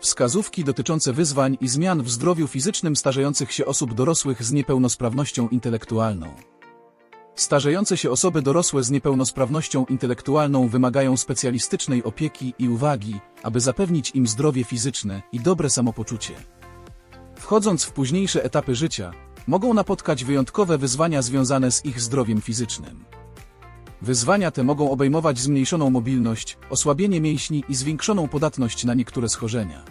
Wskazówki dotyczące wyzwań i zmian w zdrowiu fizycznym starzejących się osób dorosłych z niepełnosprawnością intelektualną. Starzejące się osoby dorosłe z niepełnosprawnością intelektualną wymagają specjalistycznej opieki i uwagi, aby zapewnić im zdrowie fizyczne i dobre samopoczucie. Wchodząc w późniejsze etapy życia, mogą napotkać wyjątkowe wyzwania związane z ich zdrowiem fizycznym. Wyzwania te mogą obejmować zmniejszoną mobilność, osłabienie mięśni i zwiększoną podatność na niektóre schorzenia.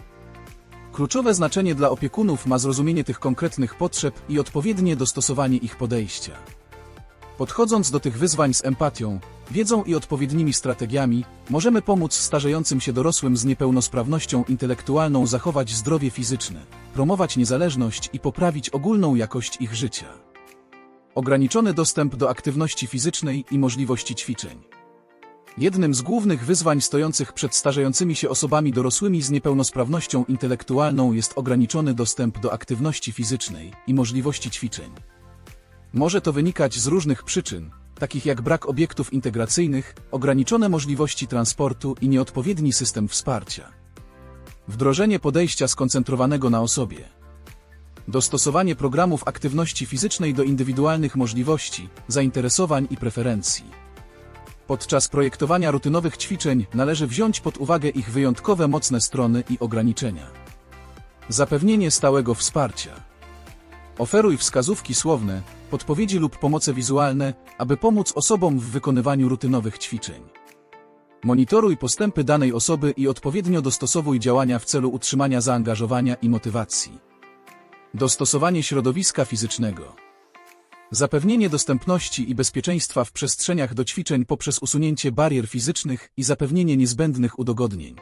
Kluczowe znaczenie dla opiekunów ma zrozumienie tych konkretnych potrzeb i odpowiednie dostosowanie ich podejścia. Podchodząc do tych wyzwań z empatią, wiedzą i odpowiednimi strategiami, możemy pomóc starzejącym się dorosłym z niepełnosprawnością intelektualną zachować zdrowie fizyczne, promować niezależność i poprawić ogólną jakość ich życia. Ograniczony dostęp do aktywności fizycznej i możliwości ćwiczeń. Jednym z głównych wyzwań stojących przed starzejącymi się osobami dorosłymi z niepełnosprawnością intelektualną jest ograniczony dostęp do aktywności fizycznej i możliwości ćwiczeń. Może to wynikać z różnych przyczyn, takich jak brak obiektów integracyjnych, ograniczone możliwości transportu i nieodpowiedni system wsparcia. Wdrożenie podejścia skoncentrowanego na osobie. Dostosowanie programów aktywności fizycznej do indywidualnych możliwości, zainteresowań i preferencji. Podczas projektowania rutynowych ćwiczeń należy wziąć pod uwagę ich wyjątkowe mocne strony i ograniczenia. Zapewnienie stałego wsparcia. Oferuj wskazówki słowne, podpowiedzi lub pomoce wizualne, aby pomóc osobom w wykonywaniu rutynowych ćwiczeń. Monitoruj postępy danej osoby i odpowiednio dostosowuj działania w celu utrzymania zaangażowania i motywacji. Dostosowanie środowiska fizycznego. Zapewnienie dostępności i bezpieczeństwa w przestrzeniach do ćwiczeń poprzez usunięcie barier fizycznych i zapewnienie niezbędnych udogodnień.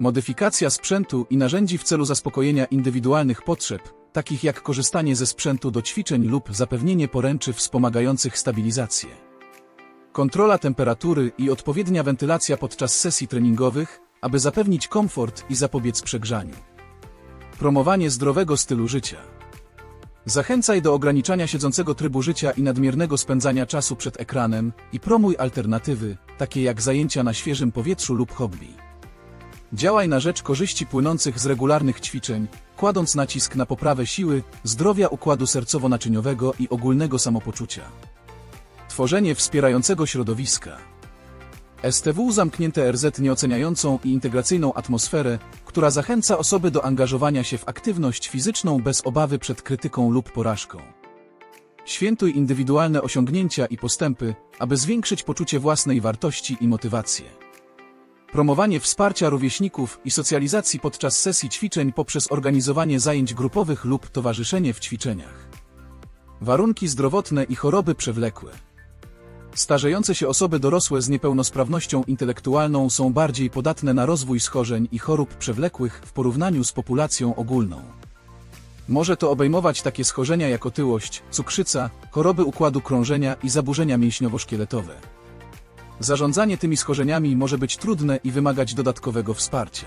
Modyfikacja sprzętu i narzędzi w celu zaspokojenia indywidualnych potrzeb, takich jak korzystanie ze sprzętu do ćwiczeń lub zapewnienie poręczy wspomagających stabilizację. Kontrola temperatury i odpowiednia wentylacja podczas sesji treningowych, aby zapewnić komfort i zapobiec przegrzaniu. Promowanie zdrowego stylu życia. Zachęcaj do ograniczania siedzącego trybu życia i nadmiernego spędzania czasu przed ekranem i promuj alternatywy, takie jak zajęcia na świeżym powietrzu lub hobby. Działaj na rzecz korzyści płynących z regularnych ćwiczeń, kładąc nacisk na poprawę siły, zdrowia układu sercowo-naczyniowego i ogólnego samopoczucia. Tworzenie wspierającego środowiska. STW zamknięte RZ nieoceniającą i integracyjną atmosferę, która zachęca osoby do angażowania się w aktywność fizyczną bez obawy przed krytyką lub porażką. Świętuj indywidualne osiągnięcia i postępy, aby zwiększyć poczucie własnej wartości i motywację. Promowanie wsparcia rówieśników i socjalizacji podczas sesji ćwiczeń poprzez organizowanie zajęć grupowych lub towarzyszenie w ćwiczeniach. Warunki zdrowotne i choroby przewlekłe. Starzejące się osoby dorosłe z niepełnosprawnością intelektualną są bardziej podatne na rozwój schorzeń i chorób przewlekłych w porównaniu z populacją ogólną. Może to obejmować takie schorzenia jak otyłość, cukrzyca, choroby układu krążenia i zaburzenia mięśniowo-szkieletowe. Zarządzanie tymi schorzeniami może być trudne i wymagać dodatkowego wsparcia.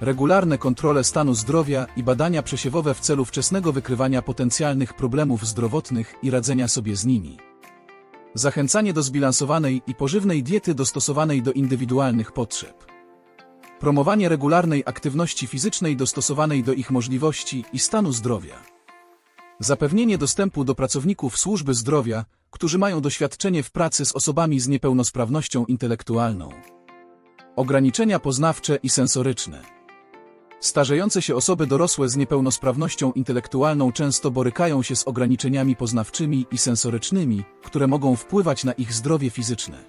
Regularne kontrole stanu zdrowia i badania przesiewowe w celu wczesnego wykrywania potencjalnych problemów zdrowotnych i radzenia sobie z nimi. Zachęcanie do zbilansowanej i pożywnej diety dostosowanej do indywidualnych potrzeb. Promowanie regularnej aktywności fizycznej dostosowanej do ich możliwości i stanu zdrowia. Zapewnienie dostępu do pracowników służby zdrowia, którzy mają doświadczenie w pracy z osobami z niepełnosprawnością intelektualną. Ograniczenia poznawcze i sensoryczne. Starzejące się osoby dorosłe z niepełnosprawnością intelektualną często borykają się z ograniczeniami poznawczymi i sensorycznymi, które mogą wpływać na ich zdrowie fizyczne.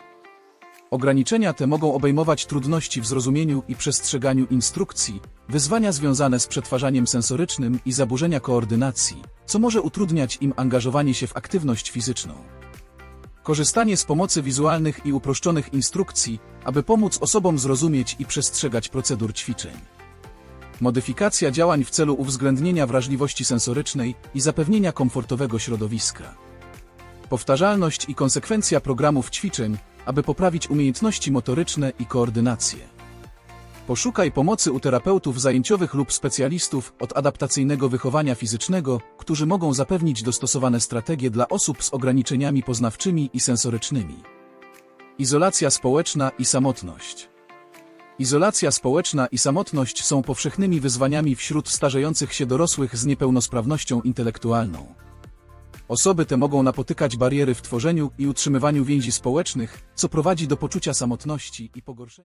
Ograniczenia te mogą obejmować trudności w zrozumieniu i przestrzeganiu instrukcji, wyzwania związane z przetwarzaniem sensorycznym i zaburzenia koordynacji, co może utrudniać im angażowanie się w aktywność fizyczną. Korzystanie z pomocy wizualnych i uproszczonych instrukcji, aby pomóc osobom zrozumieć i przestrzegać procedur ćwiczeń. Modyfikacja działań w celu uwzględnienia wrażliwości sensorycznej i zapewnienia komfortowego środowiska. Powtarzalność i konsekwencja programów ćwiczeń, aby poprawić umiejętności motoryczne i koordynację. Poszukaj pomocy u terapeutów zajęciowych lub specjalistów od adaptacyjnego wychowania fizycznego, którzy mogą zapewnić dostosowane strategie dla osób z ograniczeniami poznawczymi i sensorycznymi. Izolacja społeczna i samotność. Izolacja społeczna i samotność są powszechnymi wyzwaniami wśród starzejących się dorosłych z niepełnosprawnością intelektualną. Osoby te mogą napotykać bariery w tworzeniu i utrzymywaniu więzi społecznych, co prowadzi do poczucia samotności i pogorszenia.